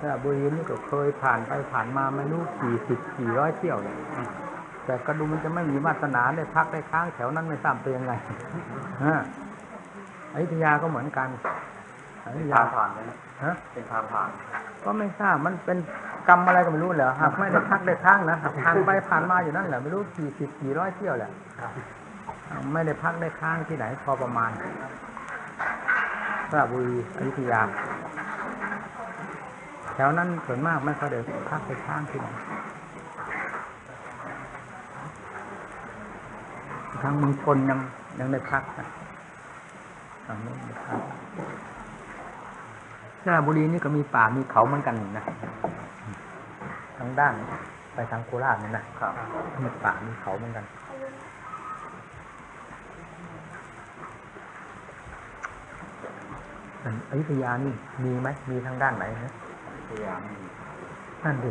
สระบุรีนี่ก็เคยผ่านไปผ่านมาไม่รู้กี่สิบกี่ร้อยเที่ยวเนี่ยแต่ก็ดูมันจะไม่มีวาสนาได้พักได้ค้างแถวนั้นไม่ทราบเป็นยังไงฮะอยุธยาก็เหมือนกันอยุธยาทางผ่านไหมฮะเป็นทางผ่าน ก็ไม่ทราบมันเป็นกรรมอะไรก็ไม่รู้เหรอหากไม่ได้พักได้ค้างนะหากผ่านไปผ่านมาอยู่นั่นแหละไม่รู้กี่สิบกี่ร้อยเที่ยวแหละไม่ได้พักได้ค้างที่ไหนพอประมาณสระบุรีอยุธยา แถวนั้นส่วนมากไม่ค่อยได้พักได้ค้างที่ไหนทางมืองชนยังยังได้พักนะทางโน้นได้พักสระบุรีนี่ก็มีป่ามีเขาเหมือนกันนะทางด้านไปทางโคราชนี่นะครับมีป่ามีเขาเหมือนกันอันอยุธยานี่มีไหมมีทางด้านไหนนะ พยายามนั่นดิ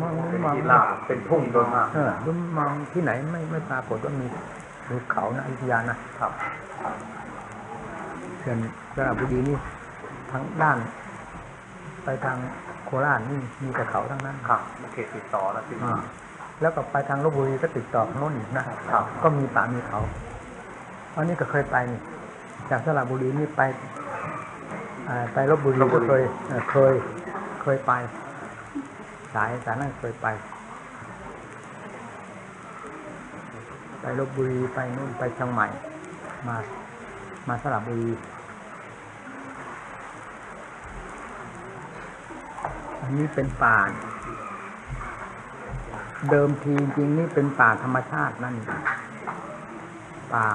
มองมองที่ลาบเป็นทุ่งโดยมากเออดูมองที่ไหนไม่ไม่ปรากฏว่ามีมีเขานะอยุธยานะครับเช่นสระบุรีนี่ทางด้าน ไปทางโคราชนี่มีแต่เขาทั้งนั้นครับเขตติดต่อแล้วสิอ่าแล้วก็ไปทางลบบุรีก็ติดต่อทางโน้นอีกนะครับ ก็มีป่ามีเขาอันนี้ก็เคยไปนี่จากสระบุรีนี่ไปอ่าไปลบบุรีก็เคยเอ่อเคย เคยไป สายสายนั้นเคยไป ไปลบบุรีไปนู่นไปเชียงใหม่ มามาสระบุรีอันนี้เป็นป่า เดิมทีจริงนี่เป็นป่าธรรมชาตินั่นป่า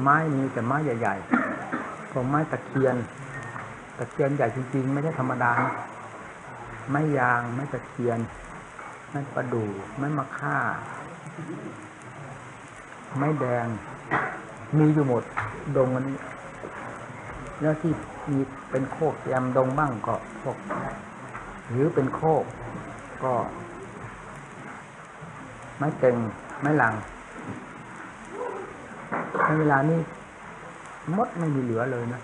ไม้มีแต่ไม้ใหญ่ๆพวกไม้ตะเคียน ตะเคียนใหญ่จริงๆ ไม่ใช่ธรรมดานะ ไม้ยางไม้ตะเคียนไม้ประดู่ไม้มะค่า ไม้แดง มีอยู่หมดดงอันนี้ แล้วที่มีเป็นโคกแยมดงบ้างก็พวกหรือเป็นโคก ก็ ไม้เต็งไม้หลังในเวลานี้มดไม่มีเหลือเลยนะ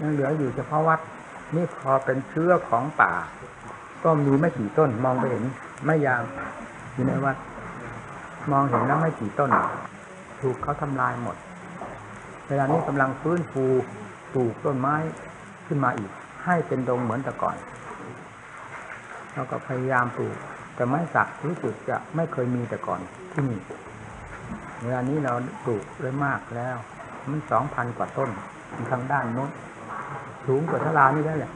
ยังเหลืออยู่เฉพาะวัด นี่พอเป็นเชื้อของป่า ก็มีไม่กี่ต้น มองไปเห็นไม้ยางอยู่ในวัดมองเห็นแล้วไม่กี่ต้น ถูกเขาทำลายหมด เวลานี้กำลังฟื้นฟูปลูกต้นไม้ขึ้นมาอีก ให้เป็นดงเหมือนแต่ก่อนเราก็พยายามปลูก แต่ไม้สักรู้สึกจะไม่เคยมีแต่ก่อนที่นี่เวลานี้เราปลูกได้มากแล้ว มันสองพันกว่าต้นทางด้านโน้น สูงกว่าทลานี่ได้แหละ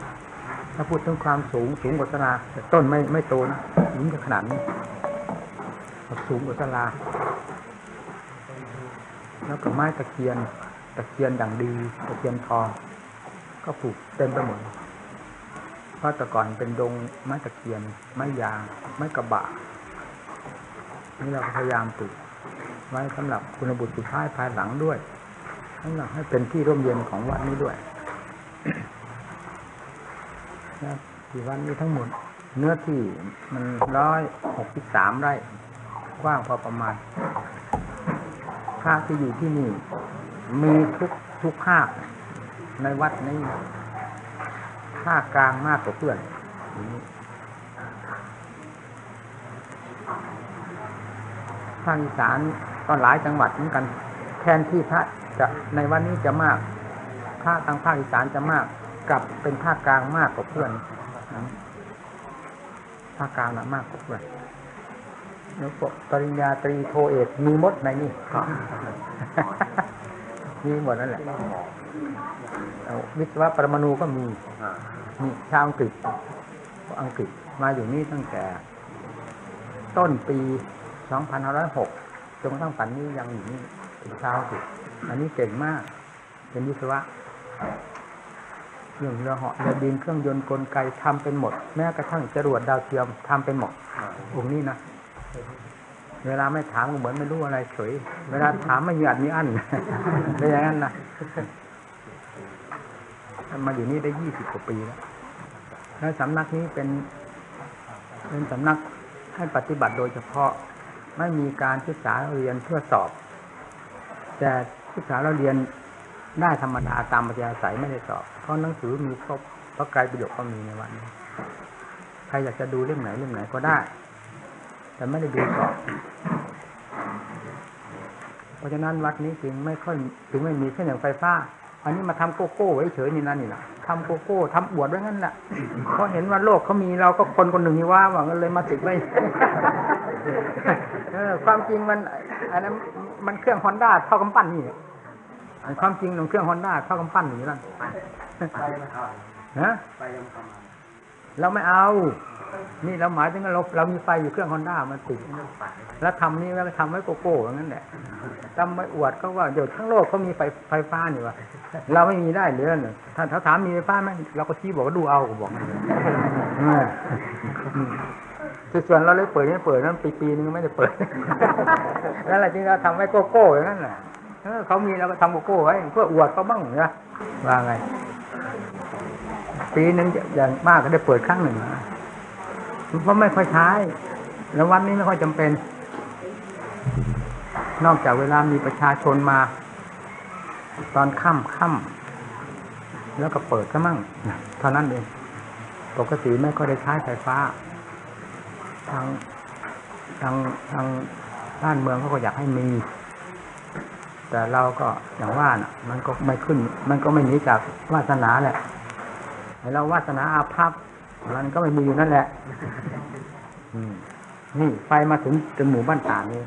ถ้าพูดถึงความสูงสูงกว่าทลาแต่ต้นไม่ไม่โตนะยิ่งจะขนาดนี้สูงกว่าทลา แล้วก็ไม้ตะเคียน ตะเคียนอย่างดี ตะเคียนทอง ก็ปลูกเต็มไปหมดเพราะแต่ก่อนเป็นดงไม้ตะเคียน ไม้ยาง ไม้กระบะนี่เราพยายามปลูกไว้สำหรับคุณบุตรสุดท้ายภายหลังด้วยสำหรับให้เป็นที่ร่มเย็นของวัดนี้ด้วย นะที่วัดนี้ทั้งหมด เนื้อที่มันร้อยหกสิบสามไร่ กว้างพอประมาณภาคที่อยู่ที่นี่ มีทุกทุกภาคในวัดนี้ภาคกลางมากกว่าเพื่อนภาคอีสานก็หลายจังหวัดเหมือนกัน แทนที่พระจะในวันนี้จะมากภาคทางภาคอีสานจะมาก กลับเป็นภาคกลางมากกว่าเพื่อนนะภาคกลางนะมากกว่าเพื่อนแล้วก็ปริญญาตรีโทเอกมีหมดในนี่มีหมดนั่นแหละเอาวิศวะปรมาณูก็มีอ่านี่ชาวอังกฤษอังกฤษมาอยู่นี่ตั้งแต่ ต้นปี 2506 จนกระทั่งปัจจุบันนี้ยังอยู่นี่เป็นชาวอังกฤษอันนี้เก่งมาก เป็นวิศวะ เรื่องเรือเหาะเรือบินเครื่องยนต์กลไกทำเป็นหมด แม้กระทั่งจรวดดาวเทียมทำเป็นหมดอ่าองค์นี้นะเวลาไม่ถามก็เหมือนไม่รู้อะไรเฉย เวลาถามไม่มีอัดมีอั้นเป็นอย่างนั้นนะมาอยู่นี่ได้ยี่สิบกว่าปีแล้วแล้วสำนักนี้เป็น เป็นสำนักให้ปฏิบัติโดยเฉพาะไม่มีการศึกษาเรียนเพื่อสอบ แต่ศึกษาเราเรียน ได้ธรรมดาตามปัญญาสายไม่ได้สอบ เพราะหนังสือมีครบเพราะไกลประโยชน์ก็มีในวันนี้ใครอยากจะดูเล่มไหนเล่มไหนก็ได้ แต่ไม่ได้ดูสอบเพราะฉะนั้นวัดนี้จึงไม่ค่อยจึงไม่มีเครื่องอย่างไฟฟ้า อันนี้มาทำโกโก้ไว้เฉยนี่นั่นนี่แหละทำโกโก้ทำอวดไว้งั้นแหละเพราะเห็นว่าโลกเขามีเราก็คนคนหนึ่งนี่ว่าหวังกันเลยมาติดไว้ความจริงมันอันนั้นมันเครื่องฮอนด้าเท่ากำปั้นนี่ ความจริงของเครื่องฮอนด้าเท่ากำปั้นอย่างนี้นั่นไปยังทฮะำไปยังทำเราไม่เอา นี่เราหมายถึงว่าเราเรามีไฟอยู่เครื่องฮอนด้ามันติดแล้วทำนี่แล้วก็ทำไว้โกโก้อย่างนั้นแหละทำไว้อวดเขาว่าเดี๋ยวทั้งโลกเขามีไฟไฟฟ้านี่วะเราไม่มีได้เหรือเนี่ยถ้าถ้าถามมีไฟฟ้าไหมเราก็ชี้บอกว่าดูเอาก็บอกมันเลยเอออืมส่วนเราเลยเปิดนี่เปิดนั้นปีปีนึงไม่ได้เปิดแล้วอะไรจริงเราทำไว้โกโก้อย่างนั้นแหละ เขามีเราก็ทำโกโก้ไว้เพื่ออวดเขาบ้างนะว่าไงปีนึงอย่างมากก็ได้เปิดครั้งหนึ่งเพราะไม่ค่อยใช้แล้ววันนี้ไม่ค่อยจำเป็น นอกจากเวลามีประชาชนมา ตอนค่ำค่ำแล้วก็เปิดก็มั่งเท่านั้นเองปกติไม่ก็ได้ใช้ไฟฟ้า ทางทางทางบ้านเมืองเขาก็อยากให้มี แต่เราก็อย่างว่าน่ะมันก็ไม่ขึ้น มันก็ไม่หนีจากวาสนาแหละไอเราวาสนาอาภัพมันก็ไม่มีอยู่นั่นแหละนี่ไฟมาถึงถึงหมู่บ้านตานี่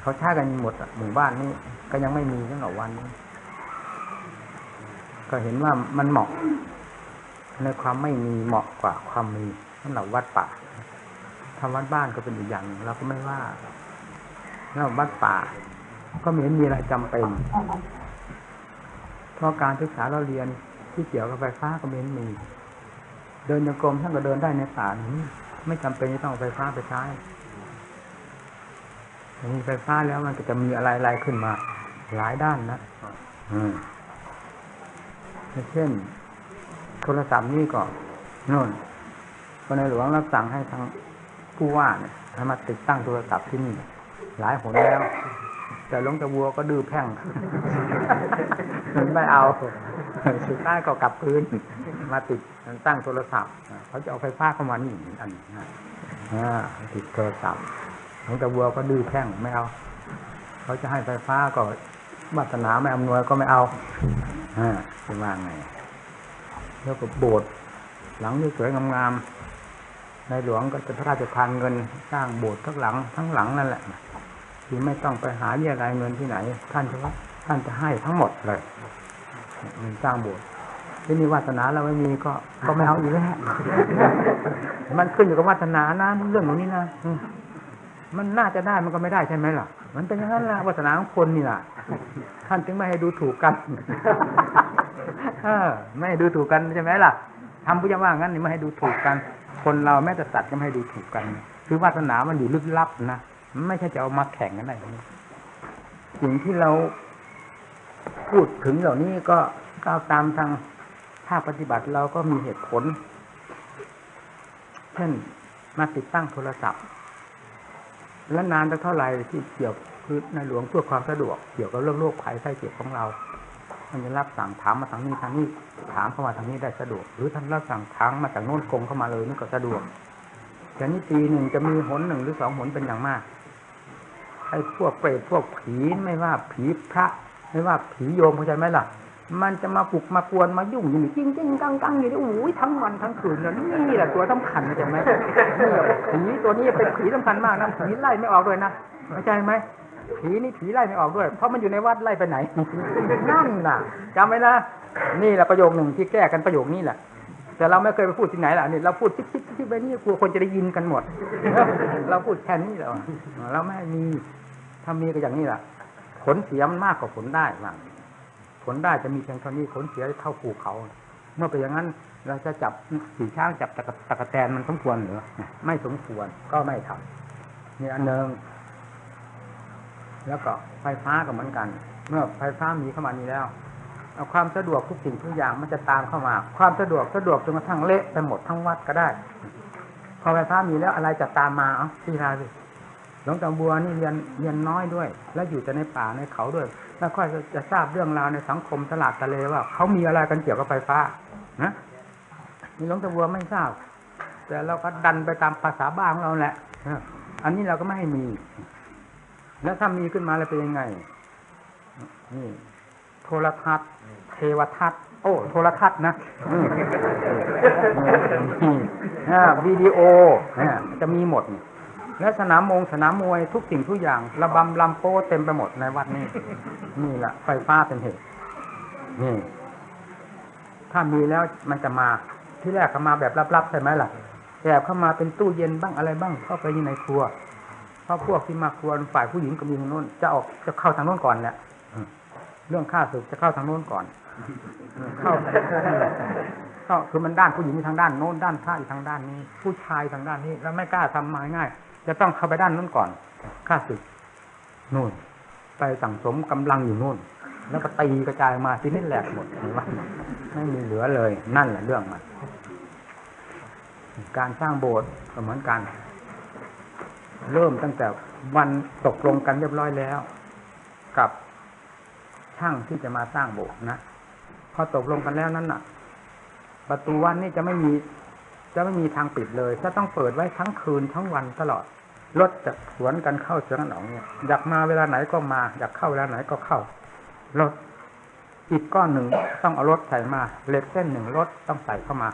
เขาใช้กันหมดหมู่บ้านนี้ก็ยังไม่มีตั้งแต่วันนี้ก็เห็นว่ามันเหมาะ ในความไม่มีเหมาะกว่าความมีสำหรับวัดป่าทำวัดบ้านก็เป็นอีกอย่างหนึ่งเราก็ไม่ว่าแล้ววัดป่า ก็ไม่เห็นมีอะไรจำเป็น เพราะการศึกษาเราเรียนที่เกี่ยวกับไฟฟ้าก็ไม่เห็นมี เดินโยงกรมท่านก็เดินได้ในป่านี้ไม่จำเป็นจะต้องเอาไฟฟ้าไปใช้มีไฟฟ้าแล้วมันก็จะมีอะไรอะไรขึ้นมา หลายด้านนะอืมเช่น โทรศัพท์นี่ก็โน่นคนในหลวงรับสั่งให้ทางผู้ว่าเนี่ยให้มาติดตั้งโทรศัพท์ที่นี่ หลายหนแล้ว แต่หลวงตาวัวก็ดื้อแพ่งมันไม่เอาสุดท้ายก็กลับพื้น มาติดตั้งโทรศัพท์ เขาจะเอาไฟฟ้าเข้ามานี่อันนี้นะอ่าติดโทรศัพท์หลวงตาวัวก็ดื้อแพ่งไม่เอา เขาจะให้ไฟฟ้าก็วาสนาไม่อำนวยก็ไม่เอาอ่าจะว่าไง แล้วก็โบสถ์หลังที่สวยงามๆในหลวงก็จะพระราชทานเงินสร้างโบสถ์ทั้งหลังทั้งหลังนั่นแหละ ที่ไม่ต้องไปหาเรียรายเงินที่ไหน ท่านจะว่าท่านจะให้ทั้งหมดเลยเงินสร้างโบสถ์ที่นี่วาสนาเราไม่มีก็ก็ไม่เอาอีกแล้วมันขึ้นอยู่กับวาสนานะเรื่องของนี้นะมันน่าจะได้มันก็ไม่ได้ใช่ไหมล่ะ มันเป็นอย่างนั้นล่ะวาสนาของคนนี่ล่ะ ท่านจึงไม่ให้ดูถูกกันเออไม่ให้ดูถูกกันใช่ไหมล่ะทำพุทธว่างั้นนี่ไม่ให้ดูถูกกัน คนเราแม้แต่สัตว์ก็ไม่ให้ดูถูกกัน คือวาสนามันอยู่ลึกลับนะ ไม่ใช่จะเอามาแข่งกันได้สิ่งที่เราพูดถึงเหล่านี้ก็ก้าวตามทางภาคปฏิบัติเราก็มีเหตุผล เช่นมาติดตั้งโทรศัพท์ แล้วนานสักเท่าไหร่ที่เกี่ยวคือในหลวงเพื่อความสะดวกเกี่ยวกับเรื่องโรคภัยไข้เจ็บของเราท่านจะรับสั่งถามมาทางนี้ทางนี้ถามเข้ามาทางนี้ได้สะดวก หรือท่านรับสั่งทางมาจากโน้นกงเข้ามาเลยนี่ก็สะดวกแต่นี่ปีหนึ่งจะมีหนหนึ่งหรือสองหนเป็นอย่างมาก ไอ้พวกเปรตพวกผีไม่ว่าผีพระ ไม่ว่าผีโยมเข้าใจไหมล่ะ มันจะมาปลุกมากวนมายุ่งอยู่นี่จริงจริงกังกังอยู่นี่โอ้ยทั้งวันทั้งคืนเลยนี่แหละตัวสำคัญเข้าใจไหมนี่ผีตัวนี้เป็นผีสำคัญมากนะผีไล่ไม่ออกเลยนะเข้าใจไหมผีนี่ผีไล่ไม่ออกด้วย เพราะมันอยู่ในวัดไล่ไปไหน นั่นน่ะจำไว้นะ นี่แหละประโยคหนึ่งที่แก้กันประโยคนี้แหละ แต่เราไม่เคยไปพูดที่ไหนล่ะนี่เราพูดชิดชิดชิดไปนี่กลัวคนจะได้ยินกันหมด เราพูดแค่นี้แหละเราไม่มี ถ้ามีก็อย่างนี้แหละผลเสียมันมากกว่าผลได้บ้างผลได้จะมีเพียงเท่านี้ผลเสียเท่าภูเขา เมื่อเป็นอย่างนั้น เราจะจับสีช้างจับตะกะตะกะแตนมันสมควรหรือไม่สมควรก็ไม่ทำนี่อันหนึ่งแล้วก็ไฟฟ้าก็เหมือนกัน เมื่อไฟฟ้ามีเข้ามานี้แล้วเอาความสะดวกทุกสิ่งทุกอย่างมันจะตามเข้ามา ความสะดวกสะดวกจนกระทั่งเละไปหมดทั้งวัดก็ได้ พอไฟฟ้ามีแล้วอะไรจะตามมาเอ้าพี่ราสิ หลวงตาบัวนี่เรียนเรียนน้อยด้วย แล้วอยู่แต่ในป่าในเขาด้วย แล้วค่อยจะทราบเรื่องราวในสังคมตลาดทะเลว่าเขามีอะไรกันเกี่ยวกับไฟฟ้านะนี่หลวงตาบัวไม่ทราบ แต่เราก็ดันไปตามภาษาบ้านของเราแหละอันนี้เราก็ไม่ให้มี แล้วถ้ามีขึ้นมาแล้วเป็นยังไง นี่ โทรทัศน์เทวทัศน์โอ้โทรทัศน์นะวิดีโอจะมีหมด และสนามมงสนามมวยทุกสิ่งทุกอย่าง ระบำลำโป้เต็มไปหมดในวัดนี้นี่แหละไฟฟ้าเป็นเหตุนี่ถ้ามีแล้วมันจะมาที่แรกเข้ามาแบบลับๆใช่ไหมล่ะแอบเข้ามาเป็นตู้เย็นบ้างอะไรบ้างเข้าไปยู่ในครัวเพราะพวกที่มาครัวฝ่ายผู้หญิงก็มีทางโน้นจะออกจะเข้าทางโน้นก่อนแหละเรื่องข้าศึกจะเข้าทางโน้นก่อน เข้าเข้าคือมันด้านผู้หญิงทางด้านโน้นด้านพระอีกทางด้านนี้ ผู้ชายทางด้านนี้ แล้วไม่กล้าทำมาง่าย จะต้องเข้าไปด้านโน้นก่อนข้าศึกนู่น ไปสั่งสมกำลังอยู่นู่น แล้วก็ตีกระจายมาที่นี่แหลกหมดเห็นไหมไม่มีเหลือเลย นั่นแหละเรื่องมันการสร้างโบสถ์ก็เหมือนกัน เริ่มตั้งแต่วันตกลงกันเรียบร้อยแล้ว กับช่างที่จะมาสร้างโบสถ์นะพอตกลงกันแล้วนั้นน่ะ ประตูวันนี่จะไม่มี จะไม่มีทางปิดเลย จะต้องเปิดไว้ทั้งคืนทั้งวันตลอด รถจะสวนกันเข้าสวนกันออกเนี่ยอยากมาเวลาไหนก็มา อยากเข้าเวลาไหนก็เข้ารถอิฐก้อนหนึ่งต้องเอารถใส่มาเหล็กเส้นหนึ่งรถต้องใส่เข้ามา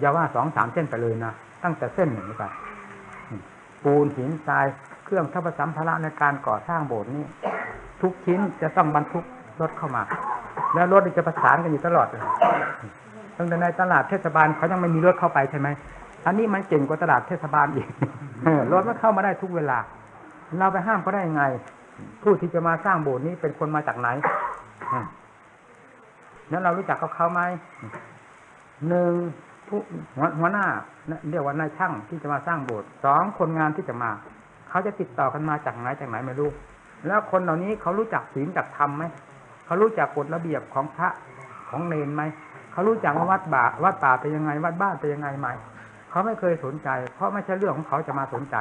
อย่าว่าสองสามเส้นไปเลยนะตั้งแต่เส้นหนึ่งไปปูนหินทรายเครื่องทัพสัมภาระในการก่อสร้างโบสถ์นี่ทุกชิ้นจะต้องบรรทุกรถเข้ามา แล้วรถจะประสานกันอยู่ตลอดเล ตั้งแต่ในตลาดเทศบาลเขายังไม่มีรถเข้าไปใช่ไหมอันนี้มันเก่งกว่าตลาดเทศบาลอีกรถมันเข้ามาได้ทุกเวลา เราไปห้ามเขาได้ยังไง ผู้ที่จะมาสร้างโบสถ์นี้เป็นคนมาจากไหนอืมแล้วเรารู้จักเขาเขาไหมหนึ่งผู้หัวหัวหน้าเรียกว่านายช่างที่จะมาสร้างโบสถ์สองคนงานที่จะมา เขาจะติดต่อกันมาจากไหนจากไหนไม่รู้ แล้วคนเหล่านี้เขารู้จักศีลจักธรรมไหมเขารู้จักกฎระเบียบของพระของเนนไหม เขารู้จักว่าวัดบ่าวัดป่าเป็นยังไง วัดบ้านเป็นยังไงไหมเขาไม่เคยสนใจ เพราะไม่ใช่เรื่องของเขาจะมาสนใจ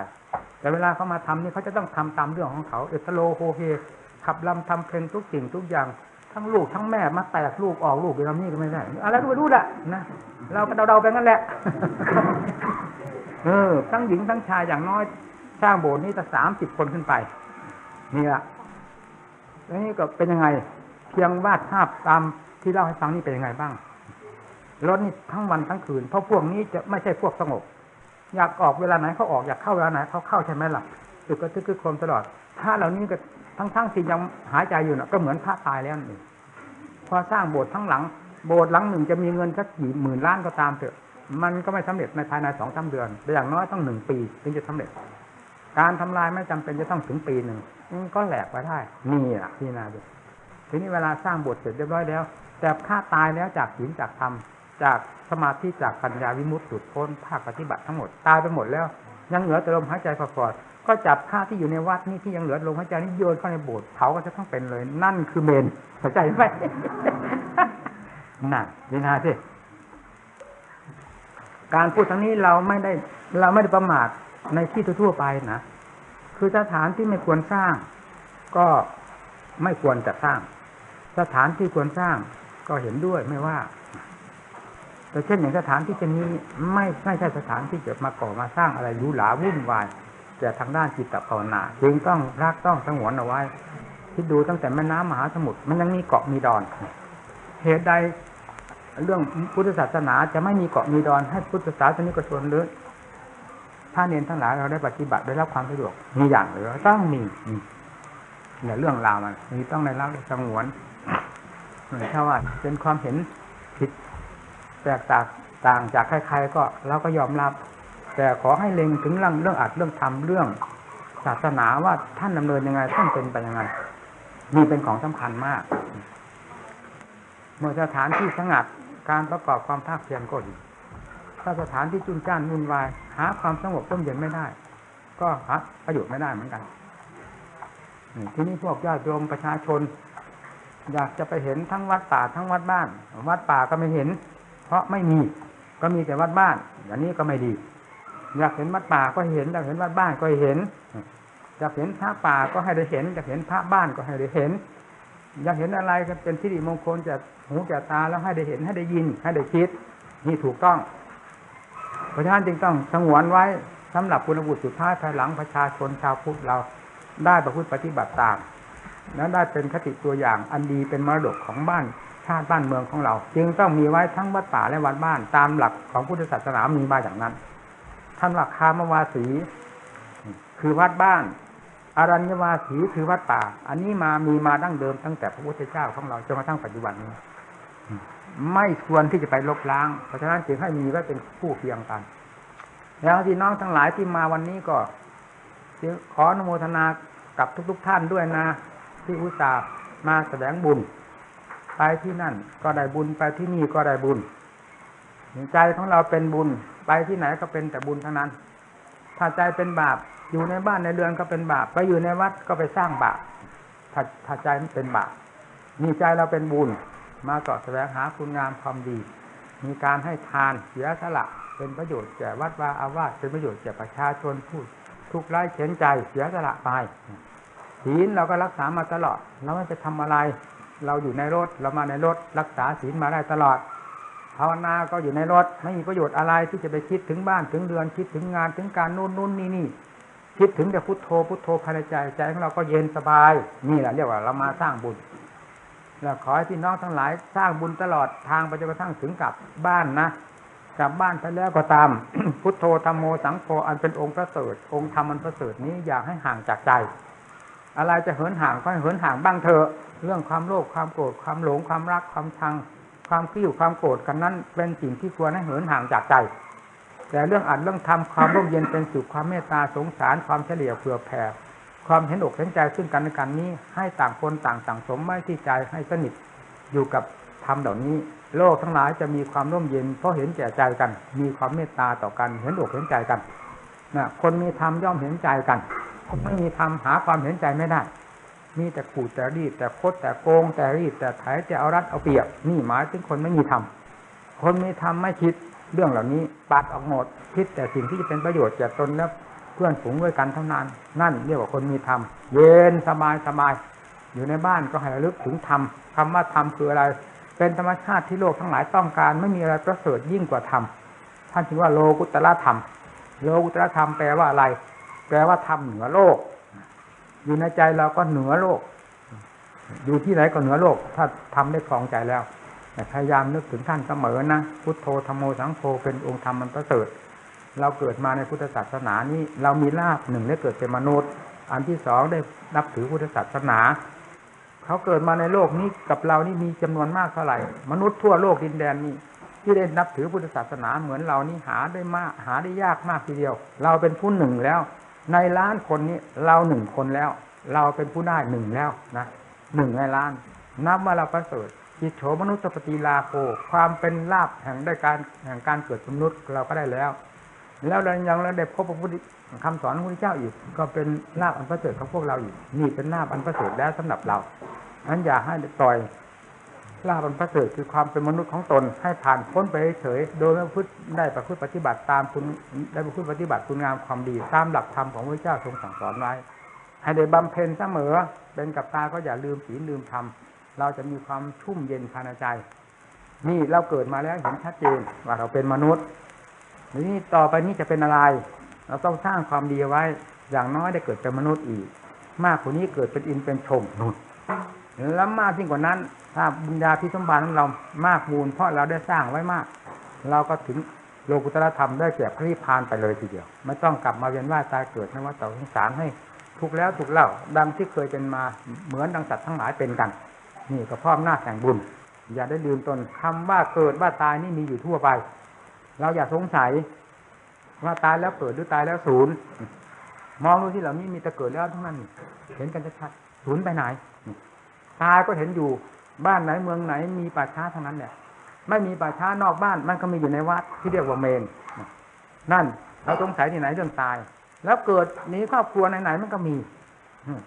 แต่เวลาเขามาทำนี่เขาจะต้องทำตามเรื่องของเขาเอสโลโฮเฮขับลำทำเพลงทุกสิ่งทุกอย่าง ทั้งลูกทั้งแม่มาแตกลูกออกลูกไปทำนี่ก็ไม่ได้อะไรก็ไม่รู้แหละนะเราก็เดาๆไปงั้นแหละเออทั้งหญิงทั้งชายอย่างน้อยสร้างโบสถ์นี้จะสามสิบคนขึ้นไปนี่ละแล้วนี่ก็เป็นยังไง เพียงวาดภาพตามที่เล่าให้ฟังนี่เป็นยังไงบ้าง รถนี่ทั้งวันทั้งคืน เพราะพวกนี้จะไม่ใช่พวกสงบ อยากออกเวลาไหนเขาออกอยากเข้าเวลาไหนเขาเข้าใช่ไหมล่ะตึกกระทึกคือโคมตลอดพระเหล่านี้ก็ทั้งทั้งที่ยังหายใจอยู่น่ะก็เหมือนพระตายแล้วนี่พอสร้างโบสถ์ทั้งหลัง โบสถ์หลังหนึ่งจะมีเงินสักกี่หมื่นล้านก็ตามเถอะ มันก็ไม่สำเร็จในภายในสองสามเดือนแต่อย่างน้อยต้องหนึ่งปีถึงจะสำเร็จ การทำลายไม่จำเป็นจะต้องถึงปีหนึ่งก็แหลกไปได้นี่แหละพี่นาดูทีนี้เวลาสร้างโบสถ์เสร็จเรียบร้อยแล้ว แต่ถ้าตายแล้วจากศีลจากธรรม จากสมาธิจากปัญญาวิมุตติหลุดพ้นภาคปฏิบัติทั้งหมดตายไปหมดแล้ว ยังเหลือแต่ลมหายใจพอๆก็จับผ้าที่อยู่ในวัดนี่ที่ยังเหลือลมหายใจนี่โยนเข้าในโบสถ์เผาก็จะต้องเป็นเลย นั่นคือเมนเข้าใจไหมน่ะนี่นาสิการพูดทั้งนี้เราไม่ได้ เราไม่ได้ประมาทในที่ทั่วไปนะคือสถานที่ไม่ควรสร้าง ก็ไม่ควรจะสร้าง สถานที่ควรสร้าง ก็เห็นด้วยไม่ว่า แต่เช่นอย่างสถานที่เช่นนี้ไม่ไม่ใช่สถานที่จะมาก่อมาสร้างอะไรหรูหราวุ่นวายแต่ทางด้านจิตตภาวนาจึงต้องรักต้องสงวนเอาไว้คิดดูตั้งแต่แม่น้ำมหาสมุทรมันยังมีเกาะมีดอน เหตุใดเรื่องพุทธศาสนาจะไม่มีเกาะมีดอนให้พุทธศาสนิกชนหรือถ้าเนียนทั้งหลายเราได้ปฏิบัติได้รับความสะดวกมีอย่างหรือต้องมีเนี่ยเรื่องราวมันมีต้องในรับสงวนเหมือนถ้าว่าเป็นความเห็นผิด ตกต่างต่างจากใครๆก็เราก็ยอมรับ แต่ขอให้เล็งถึงเรื่องเรื่องอัดเรื่องทำเรื่อง ศาสนาว่าท่านดำเนินยังไงท่านเป็นไปยังไงนี่เป็นของสำคัญมาก เมื่อสถานที่สงัดการประกอบความภาคเพียรก็ดีถ้าสถานที่จุนจ้านวุ่นวาย หาความสงบร่มเย็นไม่ได้ ก็หาประโยชน์ไม่ได้เหมือนกันนี่นี้พวกญาติโยมประชาชน อยากจะไปเห็นทั้งวัดป่าทั้งวัดบ้าน วัดป่าก็ไม่เห็น เพราะไม่มีก็มีแต่วัดบ้านอย่างนี้ก็ไม่ดี อยากเห็นวัดป่าก็เห็นอยากเห็นวัดบ้านก็เห็นอยากเห็นพระป่าก็ให้ได้เห็นอยากเห็นพระบ้านก็ให้ได้เห็น อยากเห็นอะไรก็เป็นที่ดีมงคลจากหูจากตาแล้วให้ได้เห็นให้ได้ยิน ให้ได้คิด นี่ถูกต้องแราะฉะนั้นจึงต้องสงวนไว้สำหรับคุณบุตรสุดท้ายภายหลังประชาชนชาวพุทธเราได้ประพฤติปฏิบัติตามและได้เป็นคติตัวอย่างอันดีเป็นมรดกของบ้าน ชาติบ้านเมืองของเรา จึงต้องมีไว้ทั้งวัดป่าและวัดบ้านตามหลักของพุทธศาสนามีมาอย่างนั้น ท่านว่าคามวาสี คือวัดบ้านอารัญญวาสีคือวัดป่า อันนี้มามีมาดั้งเดิมตั้งแต่พระพุทธเจ้าของเราจนกระทั่งปัจจุบันนี้ ไม่ควรที่จะไปลบล้าง เพราะฉะนั้นจึงให้มีไว้เป็นคู่เคียงกัน แล้วที่น้องทั้งหลายที่มาวันนี้ก็ขออนุโมทนากับทุก ๆทท่านด้วยนะ ที่อุตส่าห์มาแสดงบุญ ไปที่นั่น ก็ได้บุญไปที่นี่ก็ได้บุญใจของเราเป็นบุญไปที่ไหนก็เป็นแต่บุญทั้งนั้น ถ้าใจเป็นบาปอยู่ในบ้านในเรือนก็เป็นบาปไปอยู่ในวัดก็ไปสร้างบาปถ้าถ้าใจมันเป็นบาปมีใจเราเป็นบุญ มาเกาะแสวงหาคุณงามความดี มีการให้ทานเสียสละเป็นประโยชน์แก่วัดวาอาวาสเป็นประโยชน์แก่ประชาชนผู้ทุกข์ไร้เข็นใจเสียสละไปศีลเราก็รักษามาตลอดเราไม่จะทำอะไร เราอยู่ในรถเรามาในรถรักษาศีลมาได้ตลอดภาวนาก็อยู่ในรถ ไม่มีประโยชน์อะไรที่จะไปคิดถึงบ้านถึงเดือนคิดถึงงานถึงการนู่นนู่นนี่นี่คิดถึงแต่พุทโธพุทโธภายในใจใจของเราก็เย็นสบาย นี่แหละเรียกว่าเรามาสร้างบุญแล้วขอให้พี่น้องทั้งหลายสร้างบุญตลอดทางไปจนกระทั่งถึงกลับบ้านนะกลับบ้านไปแล้วก็ตาม พุทโธธรรมโมสังโฆอันเป็นองค์พระเสริฐองค์ธรรมอันประเสริฐนี้อยากให้ห่างจากใจ อะไรจะเหินห่างก็ให้เหินห่างบ้างเถอะ เรื่องความโลภความโกรธความหลงความรักความชัง ความกิ้วความโกรธกันนั้น เป็นสิ่งที่ควรให้เหินห่างจากใจ แต่เรื่องอัดเรื่องทำความร่มเย็นเป็นสุขความเมตตาสงสารความเฉลี่ยเผื่อแผ่ความเห็นอกเห็นใจซึ่งกันและกันนี้ ให้ต่างคนต่างสั่งสมไม่ที่ใจให้สนิทอยู่กับธรรมเหล่านี้ โลกทั้งหลายจะมีความร่มเย็นเพราะเห็นแก่ใจกัน มีความเมตตาต่อกัน เห็นอกเห็นใจกันนะคนมีธรรมย่อมเห็นใจกันคนไม่มีธรรมหาความเห็นใจไม่ได้ มีแต่ขูดแต่รีดแต่คดแต่โกง แต่รีดแต่ไถแต่เอารัดเอาเปรียบ นี่หมายถึงคนไม่มีธรรมคนมีธรรมไม่คิดเรื่องเหล่านี้ปัดออกหมดคิดแต่สิ่งที่จะเป็นประโยชน์แก่ตนและเพื่อนฝูงด้วยกันเท่านั้น นั่นเรียกว่าคนมีธรรมเย็นสบายสบายอยู่ในบ้านก็ให้ระลึกถึงธรรมคำว่าธรรมคืออะไร เป็นธรรมชาติที่โลกทั้งหลายต้องการ ไม่มีอะไรประเสริฐยิ่งกว่าธรรมท่านจึงว่าโลกุตละธรรม โลกุตละธรรมแปลว่าอะไร แปลว่าธรรมเหนือโลก อยู่ในใจเราก็เหนือโลก อยู่ที่ไหนก็เหนือโลก ถ้าทำได้คลองใจแล้วพยายามนึกถึงท่านเสมอนะพุทโธธรรมโมสังโฆเป็นองค์ธรรมมันประเสริฐเราเกิดมาในพุทธศาสนานี้ เรามีลาภหนึ่งได้เกิดเป็นมนุษย์ อันที่สองได้นับถือพุทธศาสนา เขาเกิดมาในโลกนี้กับเรานี่มีจำนวนมากเท่าไหร่ มนุษย์ทั่วโลกดินแดนนี้ ที่ได้นับถือพุทธศาสนาเหมือนเรานี่หาได้มากหาได้ยากมากทีเดียว เราเป็นผู้หนึ่งแล้ว ในล้านคนนี้เราหนึ่งคนแล้ว เราเป็นผู้ได้หนึ่งแล้วนะหนึ่งในล้าน นับว่าเราประเสริฐจิตโฉมนุษย์ปฏิลาโภความเป็นลาภแห่งได้การแห่งการเกิดมนุษย์เราก็ได้แล้ว แล้วเรายังเราได้พบพระพุทธคำสอนของพระพุทธเจ้าอีก ก็เป็นลาภอันประเสริฐของพวกเราอีกนี่เป็นลาภอันประเสริฐแล้วสำหรับเราอันอย่าให้ปล่อย ลาภอันประเสริฐคือความเป็นมนุษย์ของตนให้ผ่านพ้นไปเฉยโดยไม่พูดได้ประพฤติปฏิบัติตามคุณได้ประพฤติปฏิบัติคุณงามความดี ตามหลักธรรมของพระเจ้าทรงสั่งสอนไว้ ให้ได้บำเพ็ญเสมอเป็นกับตาก็อย่าลืมศีลลืมธรรมเราจะมีความชุ่มเย็นภายในใจ นี่เราเกิดมาแล้วเห็นชัดเจนว่าเราเป็นมนุษย์นี่ต่อไปนี้จะเป็นอะไร เราต้องสร้างความดีไว้ อย่างน้อยได้เกิดเป็นมนุษย์อีก มากกว่านี้เกิดเป็นอินเป็นชมนุ่น แล้วมากยิ่งกว่านั้น ถ้าบุญญาพิสมบัติของเรามากมูลเพราะเราได้สร้างไว้มาก เราก็ถึงโลกุตรธรรมได้แก่พระนิพพานไปเลยทีเดียว ไม่ต้องกลับมาเวียนว่ายตายเกิดในวัฏสงสารให้ถูกแล้วถูกเล่าดังที่เคยเป็นมาเหมือนดังสัตว์ทั้งหลายเป็นกัน นี่ก็พ่อมหน้าแห่งบุญ อย่าได้ลืมตนคำว่าเกิดว่าตายนี่มีอยู่ทั่วไป เราอย่าสงสัยว่าตายแล้วเกิดหรือตายแล้วศูนย์มองดูที่เหล่านี้มีแต่เกิดแล้วทั้งนั้น เห็นกันชัดๆศูนย์ไปไหน ตายก็เห็นอยู่บ้านไหนเมืองไหนมีป่าช้าทั้งนั้นเนี่ยไม่มีป่าช้านอกบ้านมันก็มีอยู่ในวัดที่เรียกว่าเมน นั่น เราสงสัยที่ไหนเรื่องตาย แล้วเกิดนี้ครอบครัวไหนๆมันก็มี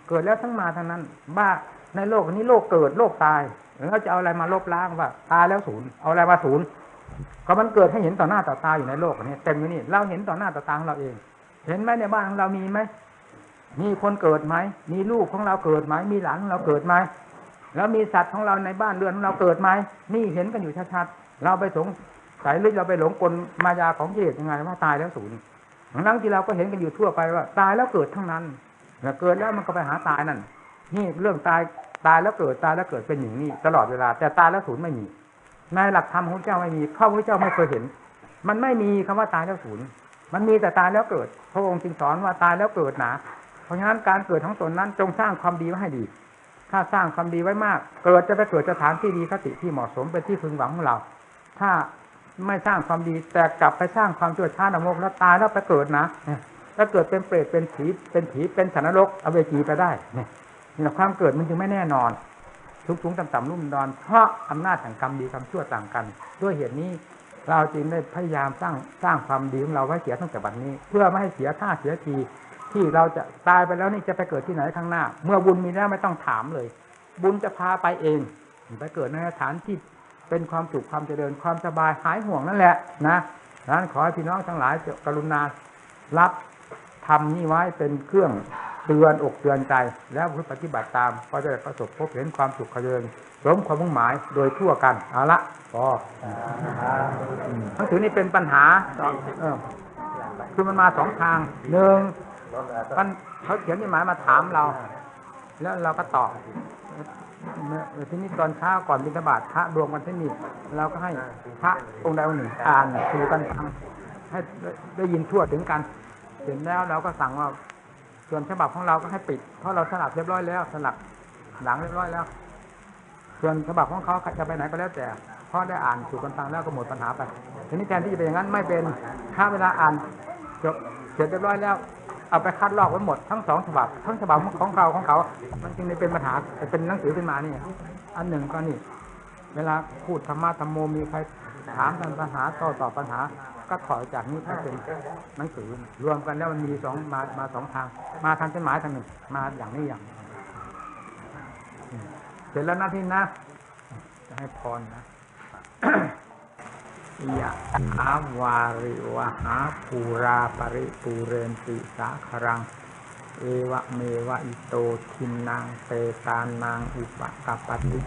เกิดแล้วทั้งมาทั้งนั้น บ้าในโลกนี้โลกเกิดโลกตายแล้วจะเอาอะไรมาลบล้างว่าตายแล้วศูนย์เอาอะไรมาศูนย์ก็มันเกิดให้เห็นต่อหน้าต่อตาอยู่ในโลกนี้เต็มอยู่นี่เราเห็นต่อหน้าต่อตาของเราเอง เห็นไหมในบ้านของเรามีไหมมีคนเกิดไหมมีลูกของเราเกิดไหมมีหลานของเราเกิดไหม แล้วมีสัตว์ของเราในบ้านเรือนของเราเกิดไหมนี่เห็นกันอยู่ชัดๆเราไปสงสายลึกเราไปหลงกลมายาของกิเลสยังไง ว่าตายแล้วศูนย์ทั้งที่เราก็เห็นกันอยู่ทั่วไปว่า ตายแล้วเกิดทั้งนั้นแต่เกิดแล้วมันก็ไปหาตายนั่นนี่เรื่องตายตายแล้วเกิดตายแล้วเกิดเป็นอย่างนี้ตลอดเวลา แต่ตายแล้วศูนย์ไม่มีในหลักธรรมของเจ้าไม่มีข้าพระเจ้าไม่เคยเห็น มันไม่มีคำว่าตายแล้วศูนย์มันมีแต่ตายแล้วเกิด พระองค์จึงสอนว่าตายแล้วเกิดหนา เพราะฉะนั้นการเกิดทั้งตนนั้นจงสร้างความดีไว้ให้ดี ถ้าสร้างความดีไว้มาก เกิดจะไปเกิดสถานที่ดีคติที่เหมาะสมเป็นที่พึงหวังของเรา ถ้าไม่สร้างความดีแต่กลับไปสร้างความชั่วช้านรกแล้วตายแล้วไปเกิดนะถ้าเกิดเป็นเปรตเป็นผีเป็นผีเป็นสันนรกเอาเวจีไปได้เนี่ยความเกิดมันจึงไม่แน่นอนทุกทุงต่ำๆรุ่มดอนเพราะอำนาจแห่งกรรมดีกรรมชั่วต่างกัน ด้วยเหตุนี้เราจึงได้พยายามสร้างสร้างความดีของเราไว้เสียตั้งแต่บัดนี้ เพื่อไม่ให้เสียท่าเสียที ที่เราจะตายไปแล้วนี่จะไปเกิดที่ไหนข้างหน้า เมื่อบุญมีแล้วไม่ต้องถามเลย บุญจะพาไปเองไปเกิดในสถานที่เป็นความสุขความเจริญความสบายหายห่วงนั่นแหละนะนั้นขอให้พี่น้องทั้งหลายกรุณารับทำนี่ไว้เป็นเครื่องเตือนอกเตือนใจ แล้วปฏิบัติตามก็จะประสบพบเห็นความสุขเจริญสมความมุ่งหมายโดยทั่วกันเอาละก็หนังสือนี่เป็นปัญหาคือมันมาสองทางหนึ่ง มันเขาเขียนจดหมายมาถามเรา แล้วเราก็ตอบทีนี้ตอนเช้าก่อนบิณฑบาตพระรวมกันที่นี่เราก็ให้พระองค์ใดองค์หนึ่งอ่านคือกันฟังให้ได้ยินทั่วถึงกันเสร็จแล้วเราก็สั่งว่าส่วนฉบับของเราก็ให้ปิด เพราะเราสลับเรียบร้อยแล้วสลับหลังเรียบร้อยแล้ว ส่วนฉบับของเขาจะไปไหนก็แล้วแต่เพราะได้อ่านถูกกันฟังแล้วก็หมดปัญหาไปทีนี้แทนที่จะเป็นอย่างนั้นไม่เป็นถ้าเวลาอ่านจบเสร็จเรียบร้อยแล้ว เอาไปคัดลอกไว้หมดทั้งสองฉบับ ทั้งฉบับของเราของเขา มันจึงได้เป็นปัญหาเป็นหนังสือขึ้นมานี่อันหนึ่งก็นี่ เวลาพูดธรรมะธรรมโมมีใครถามกันปัญหาต่อตอบปัญหาก็ถอยจากนี้ไปเป็นหนังสือ รวมกันแล้วมันมีสองมามาสองทาง มาทางจดหมายทางหนึ่ง มาอย่างนี้อย่างเสร็จแล้วนะที่นะจะให้พรนะ ยะถาวาริวหาปูราปริปูเรนติสาครัง เอวะเมวะอิโตทินังเปตานังอุปกปติ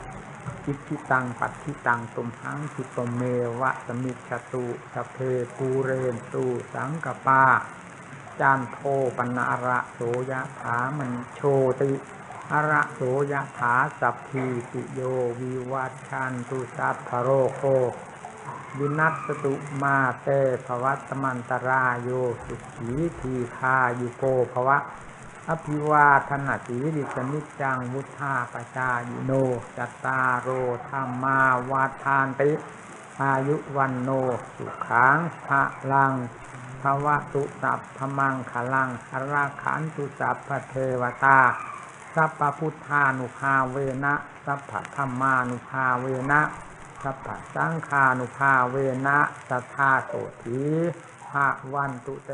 อิทิตังปัตติตังตุมหังคิปเมวะสมิชตุสเพปูเรนตุสังกปา จานโทปนาระโสยะถามันโชติอระโสยะถาสัพพีติโยวิวัชชันตุสัพพโรโค วินัสตุมาเตภวัตมันตรายโยสุขีทีคายุโกภวะ อภิวาทนาสีริสนิจังวุธาปจายิโนจัตตารโรธรรมาวาทานติอายุวันโนสุขังพระลังภวะตุสัพพมังขลังอราขันตุสัพพเทวตา สัพพพุทธานุภาเวนะ สัพพธรรมานุภาเวนะ สัพพสังคานุภาเวนะสัทธาโสธีภาวันตุเต